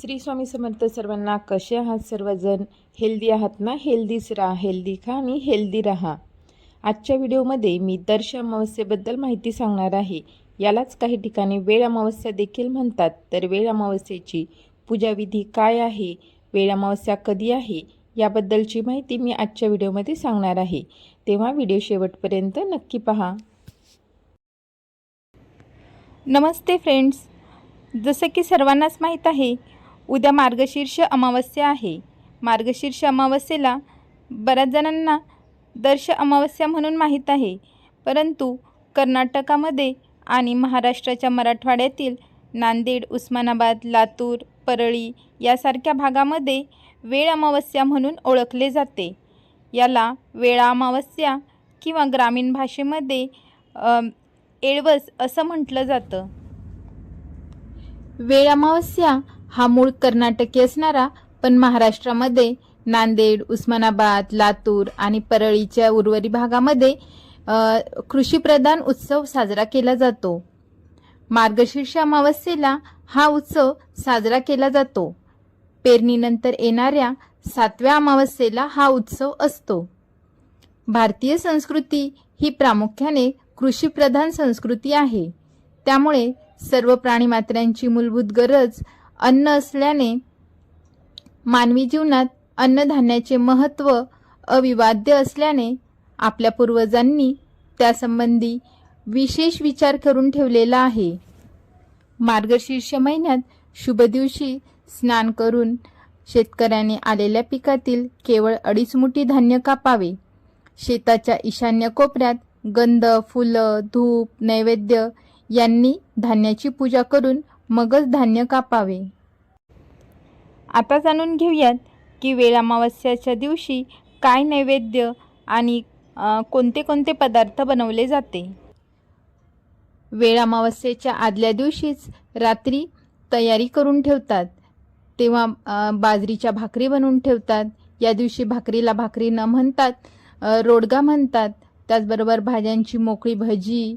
श्री स्वामी समर्थ सर्वांना कसे आहात सर्वजण? हेल्दी आहात ना? हेल्दीच राहा हेल्दी खा आणि हेल्दी राहा. आजच्या व्हिडिओमध्ये मी दर्श अमावस्येबद्दल माहिती सांगणार आहे. यालाच काही ठिकाणी वेळ अमावस्या देखील म्हणतात. तर वेळ अमावस्येची पूजाविधी काय आहे? वेळ अमावस्या कधी आहे? याबद्दलची माहिती मी आजच्या व्हिडिओमध्ये सांगणार आहे. तेव्हा व्हिडिओ शेवटपर्यंत नक्की पहा. नमस्ते फ्रेंड्स. जसं की सर्वांनाच माहीत आहे उद्या मार्गशीर्ष अमावस्या आहे. मार्गशीर्ष अमावस्येला बऱ्याच जणांना दर्श अमावस्या म्हणून माहीत आहे. परंतु कर्नाटकामध्ये आणि महाराष्ट्राच्या मराठवाड्यातील नांदेड उस्मानाबाद लातूर परळी यासारख्या भागामध्ये वेळ अमावस्या म्हणून ओळखले जाते. याला वेळा अमावस्या किंवा ग्रामीण भाषेमध्ये एळवस असं म्हटलं जातं. वेळ अमावस्या हा मूळ कर्नाटकी असणारा पण महाराष्ट्रामध्ये नांदेड उस्मानाबाद लातूर आणि परळीच्या उर्वरी भागामध्ये कृषीप्रधान उत्सव साजरा केला जातो. मार्गशीर्ष अमावस्येला हा उत्सव साजरा केला जातो. पेरणीनंतर येणाऱ्या सातव्या अमावस्येला हा उत्सव असतो. भारतीय संस्कृती ही प्रामुख्याने कृषीप्रधान संस्कृती आहे. त्यामुळे सर्व प्राणीमात्र्यांची मूलभूत गरज अन्न असल्याने मानवी जीवनात अन्नधान्याचे महत्त्व अविवाद्य असल्याने आपल्या पूर्वजांनी त्यासंबंधी विशेष विचार करून ठेवलेला आहे. मार्गशीर्ष महिन्यात शुभ दिवशी स्नान करून शेतकऱ्याने आलेल्या पिकातील केवळ अडीच मुठी धान्य कापावे. शेताच्या ईशान्य कोपऱ्यात गंध फुलं धूप नैवेद्य यांनी धान्याची पूजा करून मगच धान्य कापावे. आता जाणून घेऊयात की वेळ अमावस्याच्या दिवशी काय नैवेद्य आणि कोणते कोणते पदार्थ बनवले जाते? वेळ अमावस्येच्या आदल्या दिवशीच रात्री तयारी करून ठेवतात. तेव्हा बाजरीच्या भाकरी बनवून ठेवतात. या दिवशी भाकरीला भाकरी न म्हणतात रोडगा म्हणतात. त्याचबरोबर भाज्यांची मोकळी भजी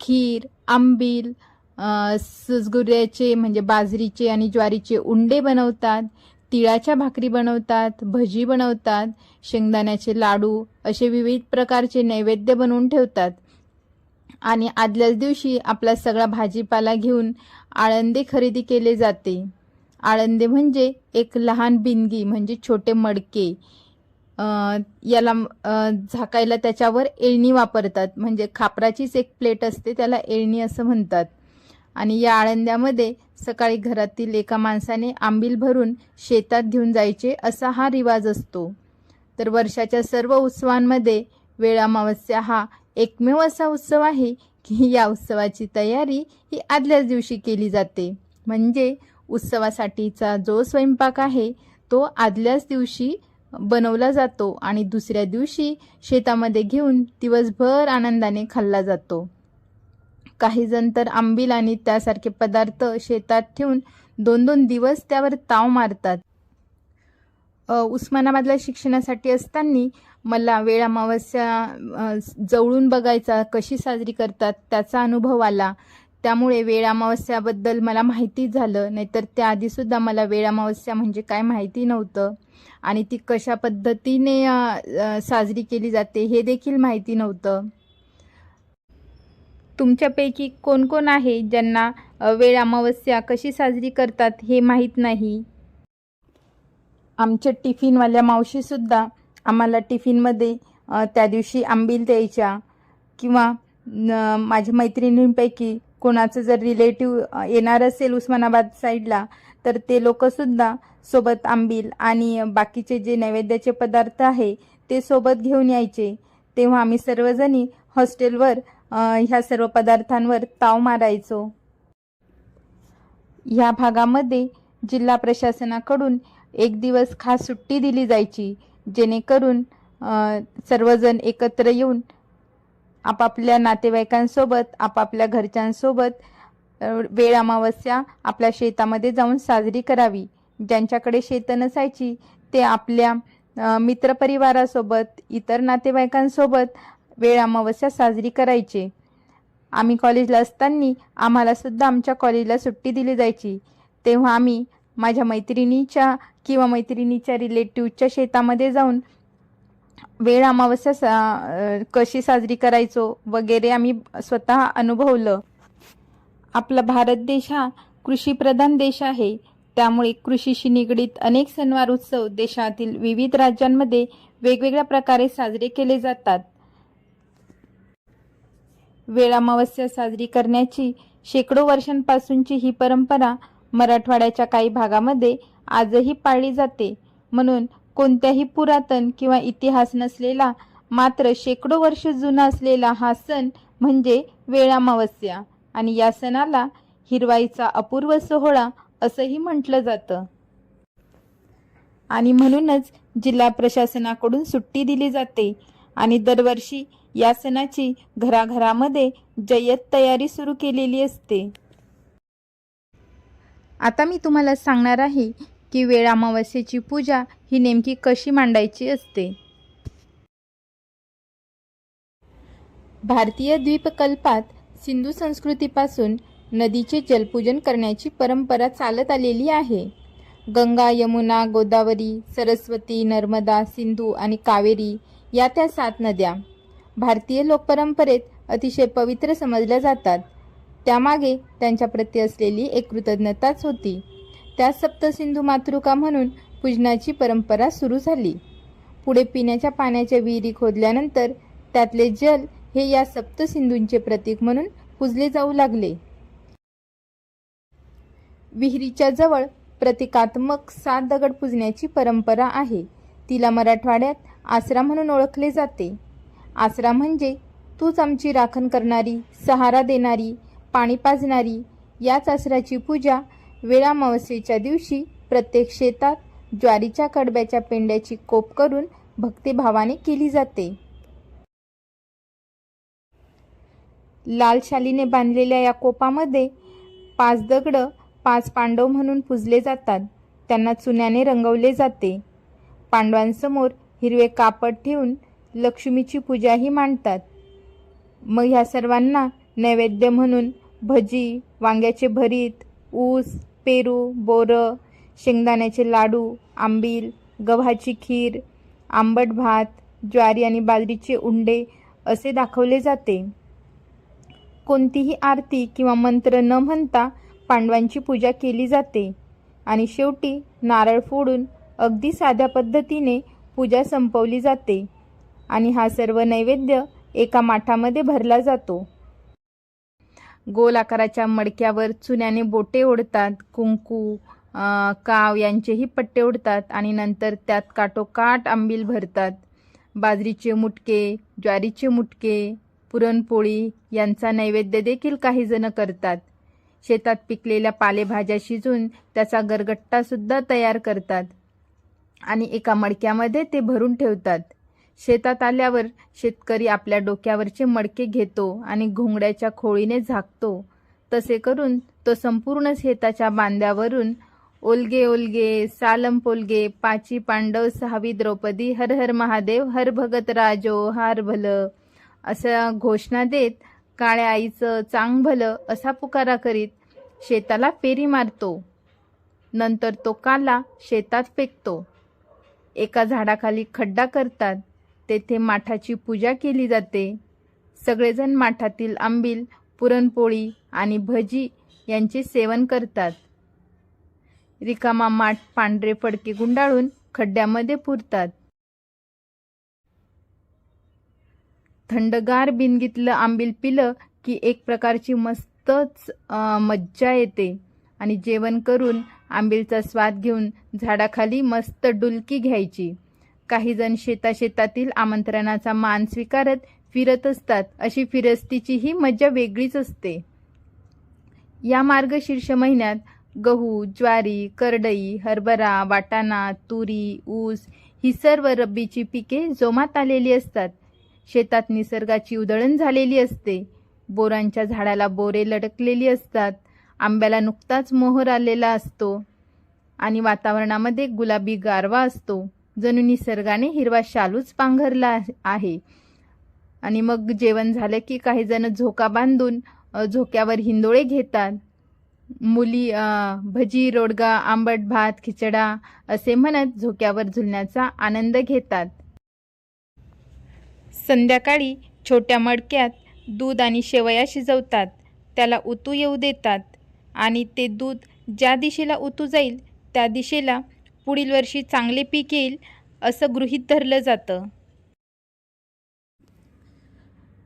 खीर आंबील अ, सुजगुऱ्याचे म्हणजे बाजरीचे आणि ज्वारीचे उंडे बनवतात तिळाच्या भाकरी बनवतात भजी बनवतात शेंगदाण्याचे लाडू असे विविध प्रकारचे नैवेद्य बनवून ठेवतात. आणि आदल्याच दिवशी आपला सगळा भाजीपाला घेऊन आळंदे खरेदी केले जाते. आळंदे म्हणजे एक लहान बिंदगी म्हणजे छोटे मडके. याला झाकायला त्याच्यावर एळणी वापरतात. म्हणजे खापराचीच एक प्लेट असते त्याला एळणी असं म्हणतात. आणि या आळंद्यामध्ये सकाळी घरातील एका माणसाने आंबील भरून शेतात घेऊन जायचे असा हा रिवाज असतो. तर वर्षाच्या सर्व उत्सवांमध्ये वेळ अमावस्या हा एकमेव असा उत्सव आहे की या उत्सवाची तयारी ही आदल्याच दिवशी केली जाते. म्हणजे उत्सवासाठीचा जो स्वयंपाक आहे तो आदल्याच दिवशी बनवला जातो आणि दुसऱ्या दिवशी शेतामध्ये घेऊन दिवसभर आनंदाने खाल्ला जातो. काही जण तर आंबील आणि त्यासारखे पदार्थ शेतात ठेवून दोन दोन दिवस त्यावर ताव मारतात. उस्मानाबादला शिक्षणासाठी असताना मला वेळ अमावस्या जवळून बघायचा कशी साजरी करतात त्याचा अनुभव आला. त्यामुळे वेळ अमावस्याबद्दल मला माहिती झालं नाहीतर त्याआधीसुद्धा मला वेळ अमावस्या म्हणजे काय माहिती नव्हतं. आणि ती कशा पद्धतीने साजरी केली जाते हे देखील माहिती नव्हतं. तुमच्यापैकी कोण कोण आहे ज्यांना वेळ अमावस्या कशी साजरी करतात हे माहीत नाही. आमच्या टिफिनवाल्या मावशीसुद्धा आम्हाला टिफिनमध्ये त्या दिवशी आंबील द्यायच्या किंवा माझ्या मैत्रिणींपैकी कोणाचं जर रिलेटिव्ह येणार असेल उस्मानाबाद साईडला तर ते लोकंसुद्धा सोबत आंबील आणि बाकीचे जे नैवेद्याचे पदार्थ आहे ते सोबत घेऊन यायचे. तेव्हा आम्ही सर्वजणी हॉस्टेलवर ह्या सर्व पदार्थांवर ताव मारायचो. ह्या भागामध्ये जिल्हा प्रशासनाकडून एक दिवस खास सुट्टी दिली जायची जेणेकरून सर्वजण एकत्र येऊन आपापल्या नातेवाईकांसोबत आपापल्या घरच्यांसोबत वेळ अमावस्या आपल्या शेतामध्ये जाऊन साजरी करावी. ज्यांच्याकडे शेतं नसायची ते आपल्या मित्रपरिवारासोबत इतर नातेवाईकांसोबत वेळ अमावस्या साजरी करायचे. आम्ही कॉलेजला असताना आम्हालासुद्धा आमच्या कॉलेजला सुट्टी दिली जायची. तेव्हा आम्ही माझ्या मैत्रिणीच्या किंवा मैत्रिणीच्या रिलेटिव्हच्या शेतामध्ये जाऊन वेळ अमावस्या सा कशी साजरी करायचो वगैरे आम्ही स्वतः अनुभवलं. आपला भारत देश हा कृषीप्रधान देश आहे. त्यामुळे कृषीशी निगडीत अनेक सणवार उत्सव देशातील विविध राज्यांमध्ये वेगवेगळ्या प्रकारे साजरे केले जातात. वेळामावस्या साजरी करण्याची शेकडो वर्षांपासूनची ही परंपरा मराठवाड्याच्या काही भागामध्ये आजही पाळली जाते. म्हणून कोणत्याही पुरातन किंवा इतिहास नसलेला मात्र शेकडो वर्ष जुना असलेला हा सण म्हणजे वेळामावस्या आणि या सणाला हिरवाईचा अपूर्व सोहळा असंही म्हटलं जातं. आणि म्हणूनच जिल्हा प्रशासनाकडून सुट्टी दिली जाते. आणि दरवर्षी या सणाची घराघरामध्ये जय्यत तयारी सुरू केलेली असते. आता मी तुम्हाला सांगणार आहे की वेळ अमावस्येची पूजा ही नेमकी कशी मांडायची असते. भारतीय द्वीपकल्पात सिंधू संस्कृतीपासून नदीचे जलपूजन करण्याची परंपरा चालत आलेली आहे. गंगा यमुना गोदावरी सरस्वती नर्मदा सिंधू आणि कावेरी या त्या सात नद्या. भारतीय लोकपरंपरेत अतिशय पवित्र समजल्या जातात. त्यामागे त्यांच्या प्रती असलेली एक कृतज्ञताच होती. त्या सप्तसिंधू मातृका म्हणून पूजनाची परंपरा सुरू झाली. पुढे पिण्याच्या पाण्याच्या विहिरी खोदल्यानंतर त्यातले जल हे या सप्तसिंधूंचे प्रतीक म्हणून पूजले जाऊ लागले. विहिरीच्या जवळ प्रतिकात्मक सात दगड पूजण्याची परंपरा आहे. तिला मराठवाड्यात आसरा म्हणून ओळखले जाते. आसरा म्हणजे तूच आमची राखण करणारी सहारा देणारी पाणी पाजणारी याच आसराची पूजा वेळामावस्येच्या दिवशी प्रत्येक शेतात ज्वारीच्या कडब्याच्या पेंड्याची कोप करून भक्तिभावाने केली जाते. लाल शालीने बांधलेल्या या कोपामध्ये पाच दगड पाच पांडव म्हणून पूजले जातात. त्यांना चुन्याने रंगवले जाते. पांडवांसमोर हिरवे कापड ठेवून लक्ष्मीची पूजाही मांडतात. मग ह्या सर्वांना नैवेद्य म्हणून भजी वांग्याचे भरीत ऊस पेरू बोरं शेंगदाण्याचे लाडू आंबील गव्हाची खीर आंबट भात ज्वारी आणि बाजरीचे उंडे असे दाखवले जाते. कोणतीही आरती किंवा मंत्र न म्हणता पांडवांची पूजा केली जाते आणि शेवटी नारळ फोडून अगदी साध्या पद्धतीने पूजा संपवली जाते आणि हा सर्व नैवेद्य एका माठामध्ये भरला जातो. गोल आकाराच्या मडक्यावर चुन्याने बोटे ओढतात कुंकू काव यांचेही पट्टे ओढतात आणि नंतर त्यात काटोकाट आंबील भरतात. बाजरीचे मुटके ज्वारीचे मुटके पुरणपोळी यांचा नैवेद्य देखील काही जण करतात. शेतात पिकलेल्या पालेभाज्या शिजून त्याचा गरगट्टासुद्धा तयार करतात. आणि एका मडक्यामध्ये ते भरून ठेवतात. शेतात आल्यावर शेतकरी आपल्या डोक्यावरचे मडके घेतो आणि घोंगड्याच्या खोळीने झाकतो. तसे करून तो संपूर्ण शेताच्या बांध्यावरून ओलगे ओलगे सालम पोलगे पाची पांडव सहावी द्रौपदी हर हर महादेव हर भगत राजो हार भलं असं घोषणा देत काळ्या आईचं चांग भलं असा पुकारा करीत शेताला फेरी मारतो. नंतर तो काला शेतात फेकतो. एका झाडाखाली खड्डा करतात. तेथे माठाची पूजा केली जाते. सगळेजण माठातील आंबील पुरणपोळी आणि भजी यांचे सेवन करतात. रिकामा माठ पांढरे फडके गुंडाळून खड्ड्यामध्ये पुरतात. थंडगार बिनगीतलं आंबील पिलं की एक प्रकारची मस्तच मज्जा येते आणि जेवण करून आंबीलचा स्वाद घेऊन झाडाखाली मस्त डुलकी घ्यायची. काही जण शेताशेतातील आमंत्रणाचा मान स्वीकारत फिरत असतात. अशी फिरस्तीची ही मज्जा वेगळीच असते. या मार्गशीर्ष महिन्यात गहू ज्वारी करडई हरभरा वाटाणा तुरी ऊस ही सर्व रब्बीची पिके जोमात आलेली असतात. शेतात निसर्गाची उधळण झालेली असते. बोरांच्या झाडाला बोरे लटकलेली असतात. आंब्याला नुकताच मोहर आलेला असतो आणि वातावरणामध्ये गुलाबी गारवा असतो. जणू निसर्गाने हिरवा शालूच पांघरला आहे. आणि मग जेवण झालं की काही जण झोका बांधून झोक्यावर हिंदोळे घेतात. मुली भजी रोडगा आंबट भात खिचडा असे म्हणत झोक्यावर झुलण्याचा आनंद घेतात. संध्याकाळी छोट्या मडक्यात दूध आणि शेवया शिजवतात. त्याला उतू येऊ देतात. आणि ते दूध ज्या दिशेला उतू जाईल त्या दिशेला पुढील वर्षी चांगले पीक येईल असं गृहीत धरलं जातं.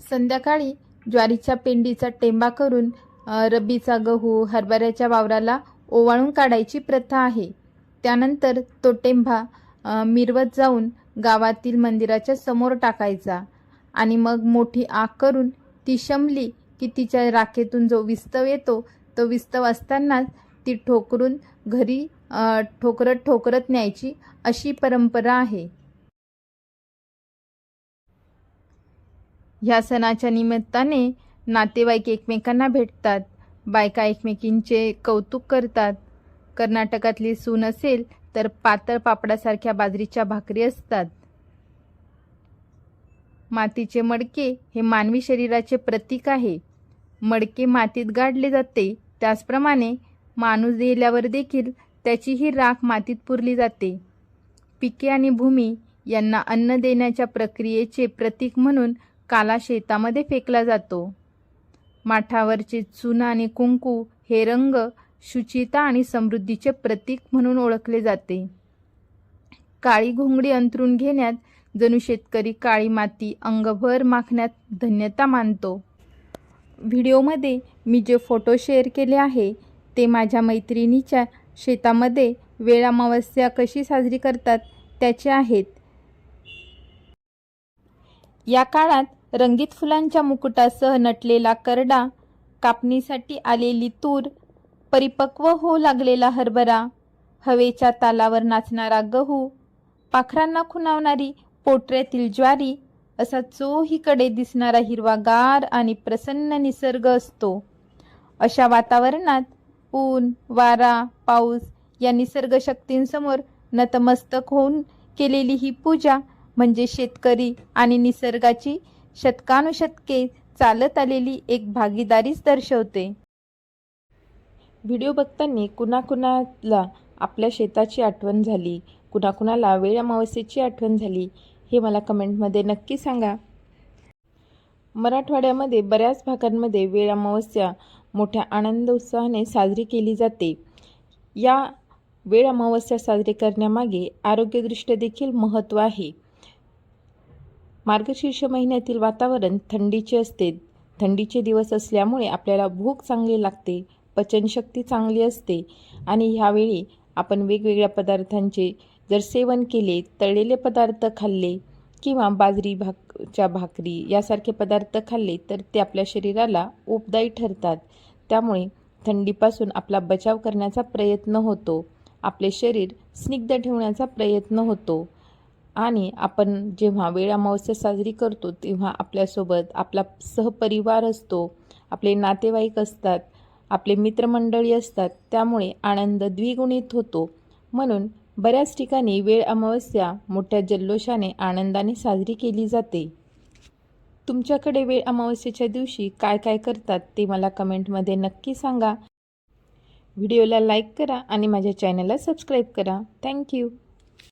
संध्याकाळी ज्वारीच्या पेंडीचा टेंबा करून रब्बीचा गहू हरभऱ्याच्या वावराला ओवाळून काढायची प्रथा आहे. त्यानंतर तो टेंभा मिरवत जाऊन गावातील मंदिराच्या समोर टाकायचा आणि मग मोठी आग करून ती शमली की तिच्या राखेतून जो विस्तव येतो तो विस्तव असतानाच ती ठोकरून घरी ठोकरत ठोकरत न्यायची अशी परंपरा आहे. ह्या सणाच्या निमित्ताने नातेवाईक एकमेकांना भेटतात. बायका एकमेकींचे कौतुक करतात. कर्नाटकातली सून असेल तर पातळ पापडासारख्या बाजरीच्या भाकरी असतात. मातीचे मडके हे मानवी शरीराचे प्रतीक आहे. मडके मातीत गाडले जाते. त्याचप्रमाणे माणूस गेल्यावर देखील त्याचीही राख मातीत पुरली जाते. पिके आणि भूमी यांना अन्न देण्याच्या प्रक्रियेचे प्रतीक म्हणून काला शेतामध्ये फेकला जातो. माठावरचे चुना आणि कुंकू हे रंग शुचिता आणि समृद्धीचे प्रतीक म्हणून ओळखले जाते. काळी घोंगडी अंतरून घेण्यात जणू शेतकरी काळी माती अंगभर माखण्यात धन्यता मानतो. व्हिडिओमध्ये मी जे फोटो शेअर केले आहे ते माझ्या मैत्रिणीच्या शेतामध्ये वेळ अमावस्या कशी साजरी करतात त्याचे आहेत. या काळात रंगीत फुलांच्या मुकुटासह नटलेला करडा कापणीसाठी आलेली तूर परिपक्व होऊ लागलेला हरभरा हवेच्या तालावर नाचणारा गहू पाखरांना खुणावणारी पोटऱ्यातील ज्वारी असा चोहीकडे दिसणारा हिरवागार आणि प्रसन्न निसर्ग असतो. अशा वातावरणात ऊन वारा पाऊस या निसर्ग शक्तींसमोर नतमस्तक होऊन केलेली ही पूजा म्हणजे शेतकरी आणि निसर्गाची शतकानुशतके चालत आलेली एक भागीदारीच दर्शवते. व्हिडिओ बघताना कुणाकुणाला आपल्या शेताची आठवण झाली? कुणाकुणाला वेळ अमावस्येची आठवण झाली? हे मला कमेंटमध्ये नक्की सांगा. मराठवाड्यामध्ये बऱ्याच भागांमध्ये वेळ अमावस्या मोठ्या आनंद उत्साहाने साजरी केली जाते. या वेळ अमावस्या साजरी करण्यामागे आरोग्यदृष्ट्या देखील महत्त्व आहे. मार्गशीर्ष महिन्यातील वातावरण थंडीचे असते. थंडीचे दिवस असल्यामुळे आपल्याला भूक चांगली लागते पचनशक्ती चांगली असते आणि ह्यावेळी आपण वेगवेगळ्या पदार्थांचे जर सेवन केले तळलेले पदार्थ खाल्ले किंवा बाजरी भाकच्या भाकरी यासारखे पदार्थ खाल्ले तर ते आपल्या शरीराला उपदायी ठरतात. त्यामुळे थंडीपासून आपला बचाव करण्याचा प्रयत्न होतो. आपले शरीर स्निग्ध ठेवण्याचा प्रयत्न होतो. आणि आपण जेव्हा वेळ अमावस्या साजरी करतो तेव्हा आपल्यासोबत आपला सहपरिवार असतो. आपले नातेवाईक असतात. आपले मित्रमंडळी असतात. त्यामुळे आनंद द्विगुणित होतो. म्हणून बऱ्याच ठिकाणी वेळ अमावस्या मोठ्या जल्लोषाने आनंदाने साजरी केली जाते. तुमच्याकडे वेळ अमावस्येच्या दिवशी काय काय करतात ते मला कमेंटमध्ये नक्की सांगा. व्हिडिओला लाईक करा आणि माझ्या चॅनलला सबस्क्राईब करा. थँक्यू